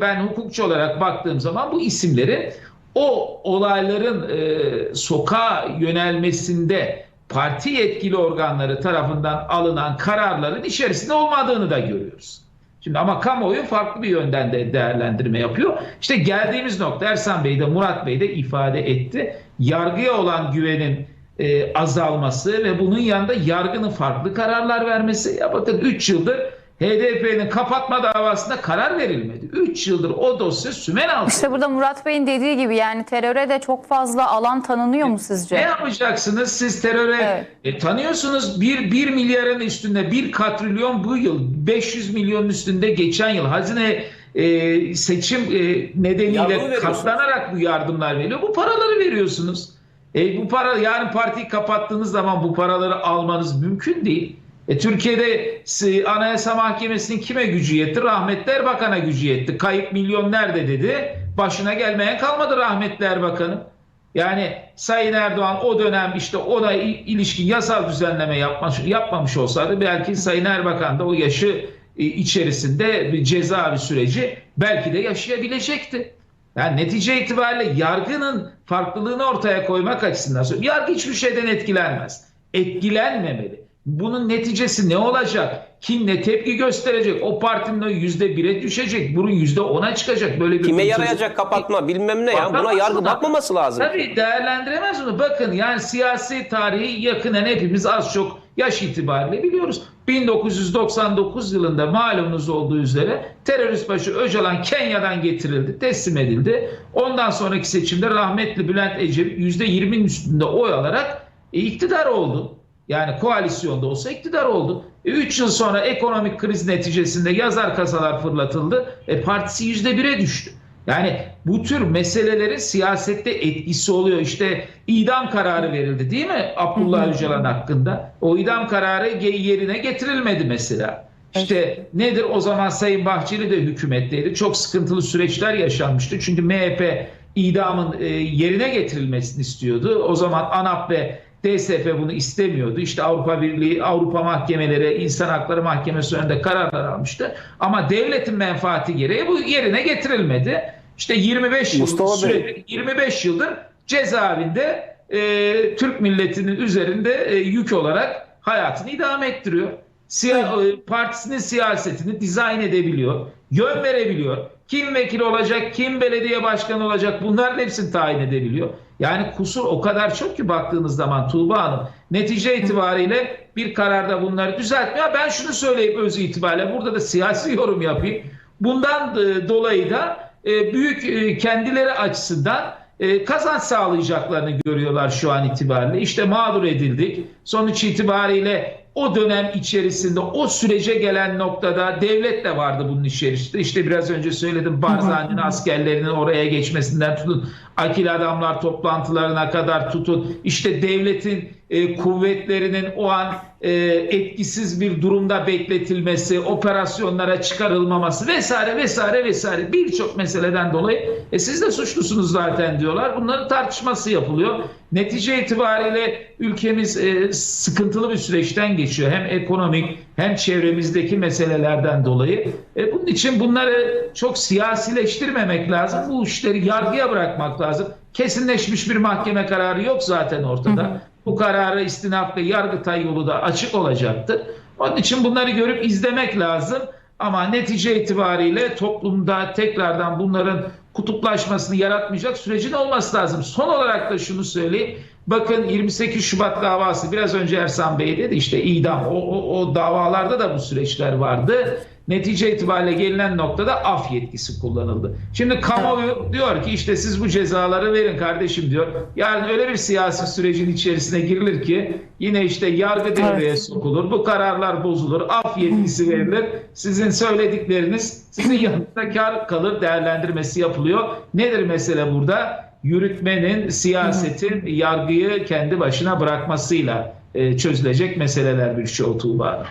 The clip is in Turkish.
ben hukukçu olarak baktığım zaman bu isimlerin o olayların e, sokağa yönelmesinde parti yetkili organları tarafından alınan kararların içerisinde olmadığını da görüyoruz. Şimdi ama kamuoyu farklı bir yönden de değerlendirme yapıyor. İşte geldiğimiz nokta Ersan Bey de Murat Bey de ifade etti. Yargıya olan güvenin e, azalması ve bunun yanında yargının farklı kararlar vermesi. Ya bakın 3 yıldır HDP'nin kapatma davasında karar verilmedi. 3 yıldır o dosya sümen altında. İşte burada Murat Bey'in dediği gibi yani teröre de çok fazla alan tanınıyor mu Ne sizce? yapacaksınız? Siz teröre Evet. e, tanıyorsunuz. 1, 1 milyarın üstünde 1 katrilyon bu yıl 500 milyonun üstünde geçen yıl hazine e, seçim e, nedeniyle katlanarak bu yardımlar veriliyor. Bu paraları veriyorsunuz. E, bu para yarın partiyi kapattığınız zaman bu paraları almanız mümkün değil. E, Türkiye'de Anayasa Mahkemesi'nin kime gücü yetti? Rahmetli Erbakan'a gücü yetti. Kayıp milyon nerede dedi. Başına gelmeyen kalmadı rahmetli Erbakan'ın. Yani Sayın Erdoğan o dönem işte ona il- ilişkin yasal düzenleme yapmış, yapmamış olsaydı belki Sayın Erbakan da o yaşı e, içerisinde bir cezaevi süreci belki de yaşayabilecekti. Yani netice itibariyle yargının farklılığını ortaya koymak açısından söylüyorum. Yargı hiçbir şeyden etkilenmez. Etkilenmemeli. Bunun neticesi ne olacak? Kim ne tepki gösterecek? O partinin o yüzde bire düşecek. Bunun yüzde ona çıkacak. Böyle bir Kime yarayacak kapatma bilmem ne ya. Buna yargı buna. bakmaması lazım. Tabii değerlendiremez bunu. Bakın yani siyasi tarihi yakinen hepimiz az çok yaş itibariyle biliyoruz. 1999 yılında malumunuz olduğu üzere terörist başı Öcalan Kenya'dan getirildi, teslim edildi. Ondan sonraki seçimde rahmetli Bülent Ecevit %20'nin üstünde oy alarak e, iktidar oldu. Yani koalisyonda olsa iktidar oldu. 3 yıl sonra ekonomik kriz neticesinde yazar kasalar fırlatıldı. E, partisi %1'e düştü. Yani bu tür meselelerin siyasette etkisi oluyor. İşte idam kararı verildi değil mi Abdullah Öcalan hakkında? O idam kararı yerine getirilmedi mesela. İşte nedir o zaman Sayın Bahçeli de hükümetteydi. Çok sıkıntılı süreçler yaşanmıştı. Çünkü MHP idamın e, yerine getirilmesini istiyordu. O zaman ANAP ve DSP bunu istemiyordu. İşte Avrupa Birliği, Avrupa mahkemeleri, İnsan Hakları Mahkemesi önünde kararlar almıştı. Ama devletin menfaati gereği bu yerine getirilmedi. İşte 25 yıl Mustafa Bey. süredir, 25 yıldır cezaevinde e, Türk milletinin üzerinde e, yük olarak hayatını idame ettiriyor. Siya- e, partisinin siyasetini dizayn edebiliyor, yön verebiliyor. Kim vekil olacak, kim belediye başkanı olacak bunların hepsini tayin edebiliyor. Yani kusur o kadar çok ki baktığınız zaman Tuğba Hanım netice itibariyle bir kararda bunları düzeltmiyor. Ben şunu söyleyip öz itibariyle burada da siyasi yorum yapayım. Bundan e, dolayı da e, büyük e, kendileri açısından kazanç sağlayacaklarını görüyorlar şu an itibariyle. İşte mağdur edildik. Sonuç itibariyle o dönem içerisinde o sürece gelen noktada devlet de vardı bunun içerisinde. İşte biraz önce söyledim Barzani'nin askerlerinin oraya geçmesinden tutun akil adamlar toplantılarına kadar tutun. İşte devletin e, kuvvetlerinin o an e, etkisiz bir durumda bekletilmesi, operasyonlara çıkarılmaması vesaire vesaire vesaire birçok meseleden dolayı e, siz de suçlusunuz zaten diyorlar. Bunların tartışması yapılıyor. Netice itibariyle ülkemiz e, sıkıntılı bir süreçten geçiyor. Hem ekonomik hem çevremizdeki meselelerden dolayı. E, bunun için bunları çok siyasileştirmemek lazım. Bu işleri yargıya bırakmak lazım. Kesinleşmiş bir mahkeme kararı yok zaten ortada. Bu kararı istinaf ve yargıtay yolu da açık olacaktır. Onun için bunları görüp izlemek lazım. Ama netice itibariyle toplumda tekrardan bunların kutuplaşmasını yaratmayacak sürecin olması lazım. Son olarak da şunu söyleyeyim. Bakın 28 Şubat davası biraz önce Ersan Bey dedi işte idam o, o, o davalarda da bu süreçler vardı. Netice itibariyle gelinen noktada af yetkisi kullanıldı. Şimdi kamuoyu diyor ki işte siz bu cezaları verin kardeşim diyor. Yarın öyle bir siyasi sürecin içerisine girilir ki yine işte yargı devreye sokulur. Bu kararlar bozulur. Af yetkisi verilir. Sizin söyledikleriniz sizin yanınızda kar kalır değerlendirmesi yapılıyor. Nedir mesele burada? Yürütmenin, siyasetin yargıyı kendi başına bırakmasıyla e, çözülecek meseleler bir şey Tuğba.